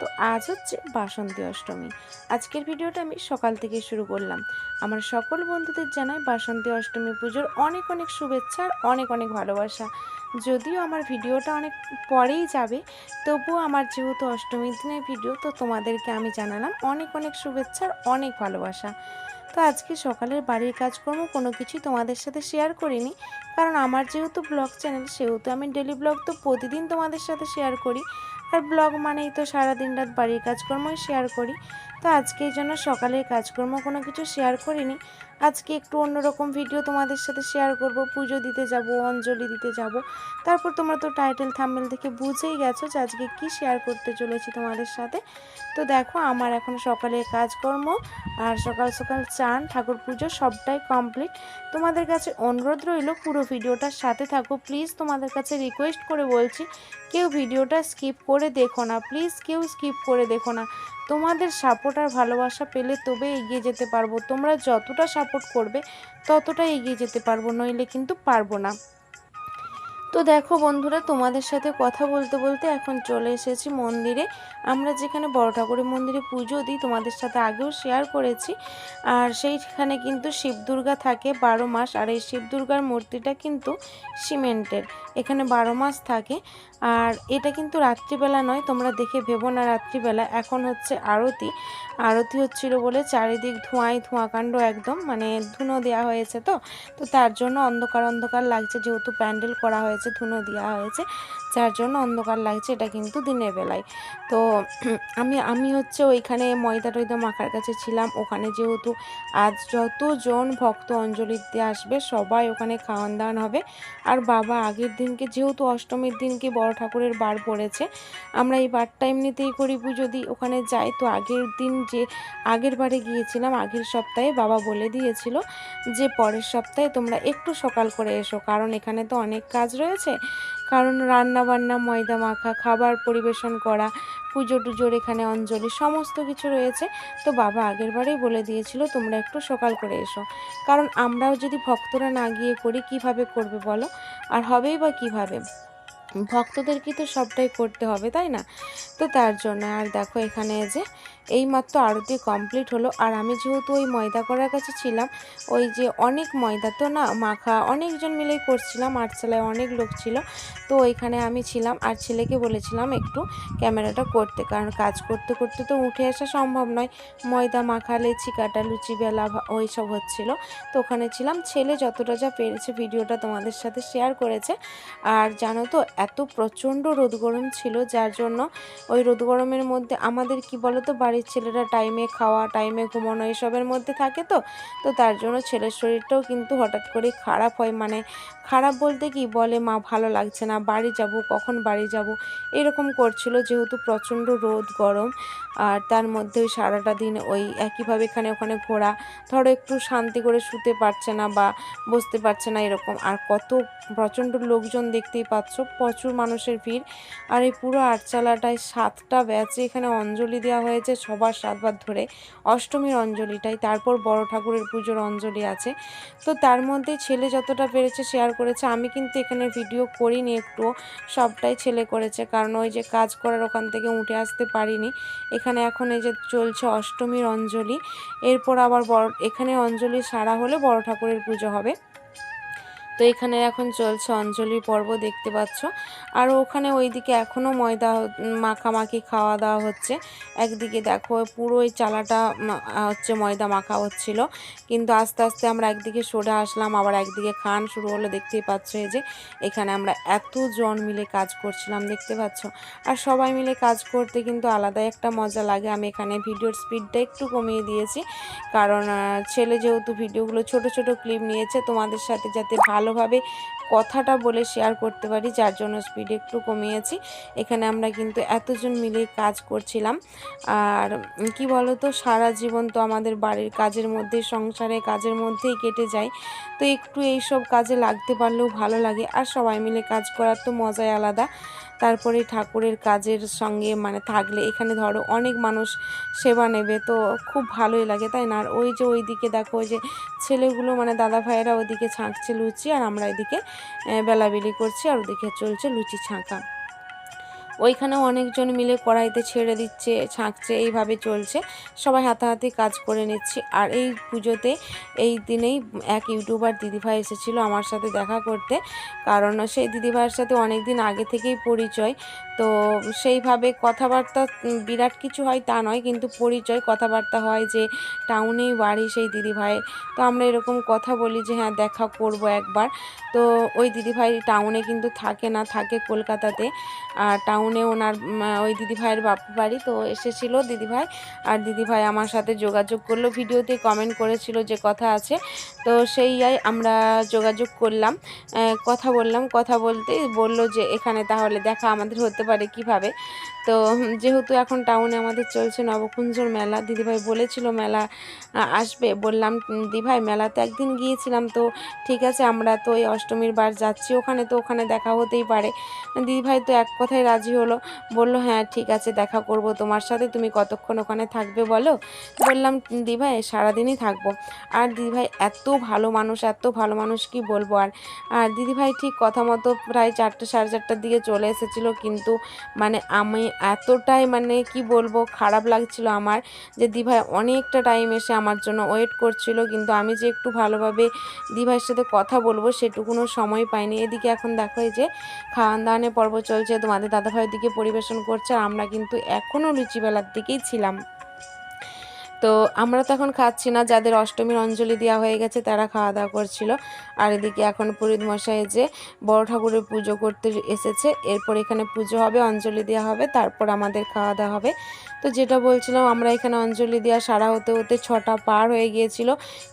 তো আজ হচ্ছে বাসন্তী অষ্টমী। আজকের ভিডিওটা আমি সকাল থেকে শুরু করলাম। আমার সকল বন্ধুদের জানাই বাসন্তী অষ্টমী পুজোর অনেক অনেক শুভেচ্ছা আর অনেক অনেক ভালোবাসা। যদিও আমার ভিডিওটা অনেক পরেই যাবে, তবুও আমার যেহেতু অষ্টমীর দিনের ভিডিও, তো তোমাদেরকে আমি জানালাম অনেক অনেক শুভেচ্ছা আর অনেক ভালোবাসা। তো আজকে সকালের বাড়ির কাজকর্ম কোনো কিছুই তোমাদের সাথে শেয়ার করিনি, কারণ আমার যেহেতু ব্লগ চ্যানেল সেহেতু আমি ডেলি ব্লগ তো প্রতিদিন তোমাদের সাথে শেয়ার করি। আর ব্লগ মানেই তো সারাদিন রাত বাড়ির কাজকর্মই শেয়ার করি। তো আজকে এই জন্য সকালের কাজকর্ম কোনো কিছু শেয়ার করিনি। আজকে একটু অন্যরকম ভিডিও তোমাদের সাথে শেয়ার করব। পুজো দিতে যাব, অঞ্জলি দিতে যাব। তারপর তোমরা তো টাইটেল থাম্বেল থেকে বুঝেই গেছো যে আজকে কি শেয়ার করতে চলেছি তোমাদের সাথে। তো দেখো, আমার এখন সকালের কাজকর্ম আর সকাল সকাল চান, ঠাকুর পুজো সবটাই কমপ্লিট তোমাদের কাছে অনুরোধ রইল, পুরো ভিডিওটার সাথে থাকো। প্লিজ তোমাদের কাছে রিকোয়েস্ট করে বলছি, কেউ ভিডিওটা স্কিপ করে দেখো না। প্লিজ কেউ স্কিপ করে দেখো না। তোমাদের সাপোর্ট আর ভালোবাসা পেলে তবে এগিয়ে যেতে পারব। তোমরা যতটা সাপোর্ট করবে, ততটা এগিয়ে যেতে পারব, নইলে কিন্তু পারব না। তো দেখো বন্ধুরা, তোমাদের সাথে কথা বলতে বলতে এখন চলে এসেছি মন্দিরে। আমরা যেখানে বড় ঠাকুরের মন্দিরে পুজো দিই, তোমাদের সাথে আগেও শেয়ার করেছি। আর সেইখানে কিন্তু শিব দুর্গা থাকে বারো মাস, আর এই শিব দুর্গার মূর্তিটা কিন্তু সিমেন্টের। এখানে বারো মাস থাকে। আর এটা কিন্তু রাত্রিবেলা নয়, তোমরা দেখে ভেবো না রাত্রিবেলা। এখন হচ্ছে আরতি। আরতি হচ্ছিল বলে চারিদিক ধোঁয়াই ধোঁয়াকাণ্ড একদম মানে ধুনো দেওয়া হয়েছে তো। তো তার জন্য অন্ধকার অন্ধকার লাগছে, যেহেতু প্যান্ডেল করা হয়েছে, ধুনো দেওয়া হয়েছে, যার জন্য অন্ধকার লাগছে, এটা কিন্তু দিনের বেলায়। তো আমি আমি হচ্ছে ওইখানে ময়দা টয়দা মাখার কাছে ছিলাম, ওখানে যেহেতু আজ যতজন ভক্ত অঞ্জলি দিতে আসবে, সবাই ওখানে খাওয়ান দাওয়ান হবে। আর বাবা আগের দিনকে, যেহেতু অষ্টমীর দিনকে বড় ঠাকুরের বার পড়েছে, আমরা এই বারটা এমনিতেই করি পুজো দিই, ওখানে যাই। তো আগের দিন যে আগের বারে গিয়েছিলাম, আগের সপ্তাহে বাবা বলে দিয়েছিল যে পরের সপ্তাহে তোমরা একটু সকাল করে এসো। কারণ এখানে তো অনেক কাজ রয়েছে। কারণ রান্না বান্না ময়দা মাখা, খাবার পরিবেশন করা, পুজো টুজোর এখানে অঞ্জলি সমস্ত কিছু রয়েছে। তো বাবা আগের বারেই বলে দিয়েছিল, তোমরা একটু সকাল করে এসো। কারণ আমরাও যদি ভক্তরা না গিয়ে করি, কীভাবে করবে বলো? আর হবেই বা কীভাবে? ভক্তদেরকে তো সবটাই করতে হবে, তাই না? তো তার জন্য, আর দেখো এখানে যে এইমাত্র আরতি কমপ্লিট হলো। আর আমি যেহেতু ওই ময়দা করার কাছে ছিলাম, ওই যে অনেক ময়দা তো না, মাখা, অনেকজন মিলেই করছিলাম, আটচালায় অনেক লোক ছিল। তো ওইখানে আমি ছিলাম আর ছেলেকে বলেছিলাম একটু ক্যামেরাটা করতে, কারণ কাজ করতে করতে তো উঠে আসা সম্ভব নয়। ময়দা মাখা, লেচি কাটা, লুচি বেলা ওই সব হচ্ছিল। তো ওখানে ছিলাম। ছেলে যতটা যা পেরেছে ভিডিওটা তোমাদের সাথে শেয়ার করেছে। আর জানো তো, এত প্রচণ্ড রোদ গরম ছিল, যার জন্য ওই রোদ গরমের মধ্যে আমাদের কি বলো তো ছেলেরা টাইমে খাওয়া টাইমে ঘুমানো এসবের মধ্যে থাকে তো তো তার জন্য ছেলের শরীরটাও কিন্তু হঠাৎ করে খারাপ হয়। মানে খারাপ বলতে কি? বলে, মা, ভালো লাগছে না, বাড়ি যাব, কখন বাড়ি যাব? এরকম করছিল যেহেতু প্রচণ্ড রোদ, গরম, আর তার মধ্যে ওই সারাটা দিন ওই একইভাবে এখানে ওখানে ঘোরা, ধরো একটু শান্তি করে শুতে পারছে না বা বসতে পারছে না এরকম। আর কত প্রচণ্ড লোকজন দেখতেই পাচ্ছ, প্রচুর মানুষের ভিড়। আর এই পুরো আটচালাটায় সাতটা ব্যাচে এখানে অঞ্জলি দেওয়া হয়েছে সবার সাতবার ধরে অষ্টমীর অঞ্জলিটাই তারপর বড় ঠাকুরের পুজোর অঞ্জলি আছে। তো তার মধ্যে ছেলে যতটা পেরেছে শেয়ার করেছে, আমি কিন্তু এখানে ভিডিও করিনি একটু সবটাই ছেলে করেছে, কারণ ওই যে কাজ করার ওখান থেকে উঠে আসতে পারিনি। এখানে এখন এই যে চলছে অষ্টমীর অঞ্জলি, এরপর আবার বড়, এখানে অঞ্জলি সারা হলে বড় ঠাকুরের পুজো হবে। তো এখানে এখন চলছে অঞ্জলি পর্ব, দেখতে পাচ্ছ। আর ওখানে ওইদিকে এখনও ময়দা মাখামাখি খাওয়া দাওয়া হচ্ছে। একদিকে দেখো পুরো ওই চালাটা হচ্ছে ময়দা মাখা হচ্ছিল। কিন্তু আস্তে আস্তে আমরা একদিকে সরে আসলাম, আবার একদিকে খান শুরু হলো। দেখতেই পাচ্ছ এই যে এখানে আমরা এতজন মিলে কাজ করছিলাম, দেখতে পাচ্ছ। আর সবাই মিলে কাজ করতে কিন্তু আলাদাই একটা মজা লাগে। আমি এখানে ভিডিওর স্পিডটা একটু কমিয়ে দিয়েছি। কারণ ছেলে যেহেতু ভিডিওগুলো ছোট ছোট ক্লিপ নিয়েছে, তোমাদের সাথে যাতে ভালো ভালোভাবে কথাটা বলে শেয়ার করতে পারি, যার জন্য স্পিড একটু কমিয়েছি। এখানে আমরা কিন্তু এতজন মিলে কাজ করছিলাম। আর কি তো সারা জীবন তো আমাদের বাড়ির কাজের মধ্যে, সংসারে কাজের মধ্যেই কেটে যায়। তো একটু এইসব কাজে লাগতে পারলেও ভালো লাগে। আর সবাই মিলে কাজ করার তো মজাই আলাদা। তারপরে ঠাকুরের কাজের সঙ্গে মানে থাকলে এখানে ধরো অনেক মানুষ সেবা নেবে, তো খুব ভালোই লাগে, তাই না? আর ওই যে ওই দিকে দেখো, ওই যে ছেলেগুলো মানে দাদা ভাইয়েরা ওদিকে ছাঁকছে লুচি, আর আমরা এদিকে বেলাবেলি করছি, আর ওদিকে চলছে লুচি ছাঁকা। ওইখানেও অনেকজন মিলে কড়াইতে ছেড়ে দিচ্ছে, ছাঁকছে, এইভাবে চলছে। সবাই হাতাহাতি কাজ করে নিচ্ছি। আর এই পুজোতে, এই দিনেই এক ইউটিউবার দিদিভাই এসেছিল আমার সাথে দেখা করতে। কারণ সেই দিদিভাইয়ের সাথে অনেক দিন আগে থেকেই পরিচয়। তো সেইভাবে কথাবার্তা বিরাট কিছু হয় তা নয়, কিন্তু পরিচয়, কথাবার্তা হয় যে টাউনেই বাড়ি সেই দিদিভাই। তো আমরা এরকম কথা বলি যে হ্যাঁ দেখা করব একবার। তো ওই দিদিভাই টাউনে কিন্তু থাকে না, থাকে কলকাতাতে। আর টাউনে ওনার ওই দিদিভাইয়ের বাপ বাড়ি, তো এসেছিল দিদিভাই। আর দিদিভাই আমার সাথে যোগাযোগ করল, ভিডিওতে কমেন্ট করেছিল যে কথা আছে। তো সেই আমরা যোগাযোগ করলাম কথা বললাম। কথা বলতে বলল যে এখানে তাহলে দেখা আমাদের হতে পারে কীভাবে। তো যেহেতু এখন টাউনে আমাদের চলছে নবকুঞ্জর মেলা, দিদিভাই বলেছিল মেলা আসবে। বললাম দিভাই, মেলাতে একদিন গিয়েছিলাম তো ঠিক আছে, আমরা তো এই অষ্টমীর বার যাচ্ছি ওখানে, তো ওখানে দেখা হতেই পারে। দিদিভাই তো এক কথায় রাজি হলো। বলল হ্যাঁ ঠিক আছে, দেখা করব তোমার সাথে। তুমি কতক্ষণ ওখানে থাকবে বলো? বললাম দিভাই সারাদিনই থাকব। আর দিদিভাই এত ভালো মানুষ, এত ভালো মানুষ, কি বলব আর? আর দিদিভাই ঠিক কথা মতো প্রায় চারটে, সাড়ে চারটার দিকে চলে এসেছিল। কিন্তু মানে আমি এতটাই মানে কি বলব, খারাপ লাগছিল আমার যে দিভাই অনেকটা টাইম এসে আমার জন্য ওয়েট করছিল। কিন্তু আমি যে একটু ভালোভাবে দিভাইয়ের সাথে কথা বলব সেটুকুনো সময় পাইনি। এদিকে এখন দেখো এই যে খাওয়ান দাওয়ানের পর্ব চলছে। তোমাদের দাদাভাইয়ের দিকে পরিবেশন করছে আর আমরা কিন্তু এখনও লুচিবেলার দিকেই ছিলাম। তো আমরা তো এখন খাচ্ছি না, যাদের অষ্টমীর অঞ্জলি দেওয়া হয়ে গেছে তারা খাওয়া দাওয়া করছিল। আর এদিকে এখন পুরীত মশাই যে বড় ঠাকুরের পুজো করতে এসেছে, এরপর এখানে পুজো হবে, অঞ্জলি দেওয়া হবে, তারপর আমাদের খাওয়া দাওয়া হবে। তো যেটা বলছিলাম, আমরা এখানে অঞ্জলি দেওয়া সারা হতে হতে ছটা পার হয়ে গিয়েছিল।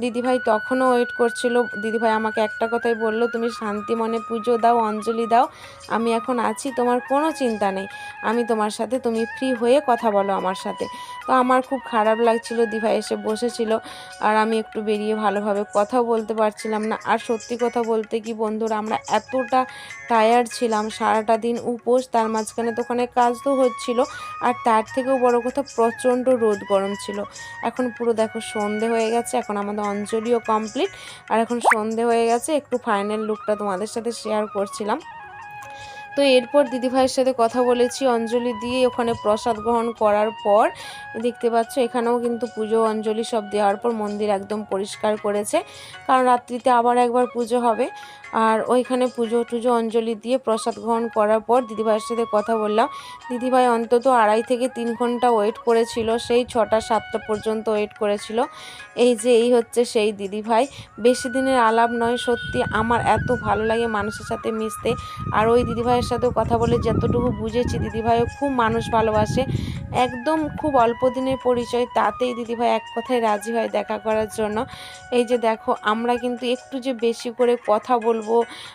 দিদিভাই তখনও ওয়েট করছিল। দিদিভাই আমাকে একটা কথাই বলল, তুমি শান্তি মনে পুজো দাও, অঞ্জলি দাও। আমি এখন আছি, তোমার কোনো চিন্তা নেই। আমি তোমার সাথে, তুমি ফ্রি হয়ে কথা বলো আমার সাথে। তো আমার খুব খারাপ লাগছিল, দিভাই এসে বসেছিল। আর আমি একটু বেরিয়ে ভালোভাবে কথাও বলতে পারছিলাম না। আর সত্যি কথা বলতে কি বন্ধুরা, আমরা এতটা টায়ার্ড ছিলাম, সারাটা দিন উপোস, তার মাঝখানে তো ওখানে কাজ তো হচ্ছিল। আর তার থেকেও কথা, প্রচণ্ড রোদ গরম ছিল। এখন পুরো দেখো সন্ধে হয়ে গেছে, এখন আমাদের অঞ্জলিও কমপ্লিট আর এখন সন্ধে হয়ে গেছে, একটু ফাইনাল লুকটা তোমাদের সাথে শেয়ার করছিলাম। তো এরপর দিদিভাইয়ের সাথে কথা বলেছি, অঞ্জলি দিয়ে ওখানে প্রসাদ গ্রহণ করার পর, দেখতে পাচ্ছ এখানেও কিন্তু পুজো অঞ্জলি সব দেওয়ার পর মন্দির একদম পরিষ্কার করেছে। কারণ রাত্রিতে আবার একবার পুজো হবে। আর ওইখানে পুজো টুজো, অঞ্জলি দিয়ে প্রসাদ গ্রহণ করার পর দিদিভাইয়ের সাথে কথা বললাম। দিদিভাই অন্তত আড়াই থেকে তিন ঘণ্টা ওয়েট করেছিল, সেই ছটা সাতটা পর্যন্ত ওয়েট করেছিল। এই যে এই হচ্ছে সেই দিদিভাই। বেশি দিনের আলাপ নয়, সত্যি আমার এত ভালো লাগে মানুষের সাথে মিশতে। আর ওই দিদিভাইয়ের সাথেও কথা বলে যতটুকু বুঝেছি, দিদিভাইও খুব মানুষ ভালোবাসে। একদম খুব অল্প দিনের পরিচয়, তাতেই দিদিভাই এক কথায় রাজি হয় দেখা করার জন্য। এই যে দেখো, আমরা কিন্তু একটু যে বেশি করে কথা বলব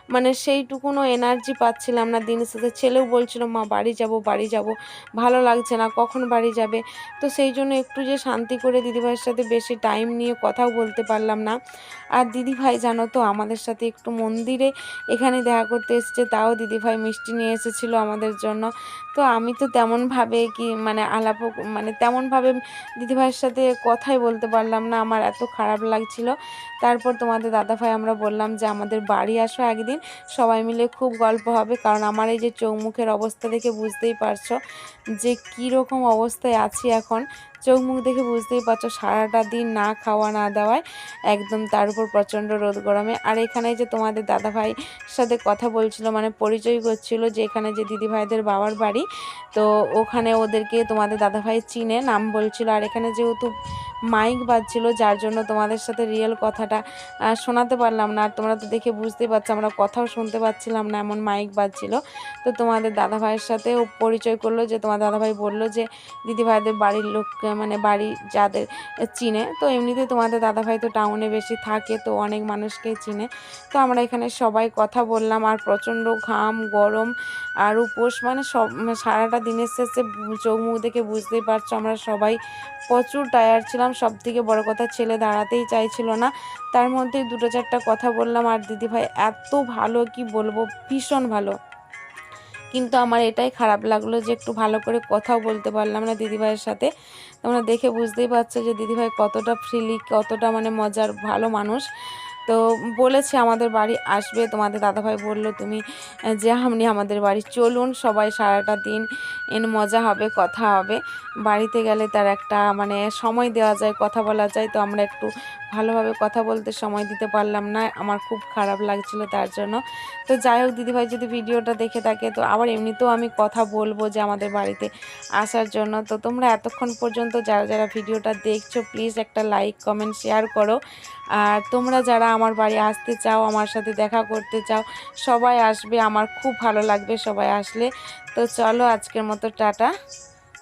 মানে সেইটুকুনও এনার্জি পাচ্ছিলাম না দিনের সাথে ছেলেও বলছিল, মা, বাড়ি যাব বাড়ি যাব। ভালো লাগছে না, কখন বাড়ি যাবে? তো সেই জন্য একটু যে শান্তি করে দিদিভাইয়ের সাথে বেশি টাইম নিয়ে কথাও বলতে পারলাম না। আর দিদিভাই, জানো তো, আমাদের সাথে একটু মন্দিরে এখানে দেখা করতে এসেছে। তাও দিদিভাই মিষ্টি নিয়ে এসেছিল আমাদের জন্য। তো আমি তো তেমনভাবে কি মানে আলাপ মানে তেমনভাবে দিদিভাইয়ের সাথে কথাই বলতে পারলাম না। আমার এত খারাপ লাগছিল। তারপর তোমাদের দাদাভাই আমরা বললাম যে, আমাদের বাড়ি আসো একদিন। সবাই মিলে খুব গল্প হবে, কারণ আমার এই যে চৌমুখের অবস্থা দেখে বুঝতেই পারছ যে কী রকম অবস্থায় আছি এখন। চোখ মুখ দেখে বুঝতেই পারছ, সারাটা দিন না খাওয়া না দেওয়ায় একদম তার উপর প্রচণ্ড রোদ গরমে। আর এখানে যে তোমাদের দাদাভাই সাথে কথা বলছিল মানে পরিচয় করছিল যে এখানে যে দিদিভাইদের বাবার বাড়ি, তো ওখানে ওদেরকে তোমাদের দাদাভাই চিনে, নাম বলছিল। আর এখানে যেহেতু মাইক বাজছিল, যার জন্য তোমাদের সাথে রিয়েল কথাটা শোনাতে পারলাম না। আর তোমরা তো দেখে বুঝতেই পারছ, আমরা কথাও শুনতে পাচ্ছিলাম না, এমন মাইক বাজছিল। তো তোমাদের দাদাভাইয়ের সাথে পরিচয় করল যে, তোমার দাদাভাই বলল যে, দিদিভাইদের বাড়ির লোক মানে বাড়ি যাদের চিনে, তো এমনিতে তোমাদের দাদাভাই তো টাউনে বেশি থাকে, তো অনেক মানুষকেই চিনে। তো আমরা এখানে সবাই কথা বললাম, আর প্রচণ্ড ঘাম, গরম, আর উপোস মানে সব মানে সারাটা দিনের শেষে চোখ মুখ দেখে বুঝতেই পারছ আমরা সবাই প্রচুর টায়ার ছিলাম। সব থেকে বড় কথা, ছেলে দাঁড়াতেই চাইছিল না। তার মধ্যেই দুটো চারটা কথা বললাম, আর দিদিভাই এত ভালো, কি বলব, ভীষণ ভালো। কিন্তু আমার এটাই খারাপ লাগল যে একটু ভালো করে কথাও বলতে পারলাম না দিদিভাইয়ের সাথে। তোমরা দেখে বুঝতেই পারছ যে দিদিভাই কতটা ফ্রিলি কতটা মানে মজার ভালো মানুষ। তো বলেছে আমাদের বাড়ি আসবে। তোমাদের দাদাভাই বলল, তুমি যে আপনি আমাদের বাড়ি চলুন, সবাই সারাটা দিন এন মজা হবে, কথা হবে। বাড়িতে গেলে তার একটা মানে সময় দেওয়া যায়, কথা বলা যায়। তো আমরা একটু ভালোভাবে কথা বলতে সময় দিতে পারলাম না। আমার খুব খারাপ লাগছিল তার জন্য। তো যাই হোক, দিদিভাই যদি ভিডিওটা দেখে থাকে, তো আবার এমনিতেও আমি কথা বলব যে আমাদের বাড়িতে আসার জন্য। তো তোমরা এতক্ষণ পর্যন্ত যারা যারা ভিডিওটা দেখছ প্লিজ একটা লাইক কমেন্ট শেয়ার করো। আর তোমরা যারা আমার বাড়ি আসতে চাও, আমার সাথে দেখা করতে চাও, সবাই আসবে, আমার খুব ভালো লাগবে সবাই আসলে। তো চলো আজকের মতো, টাটা।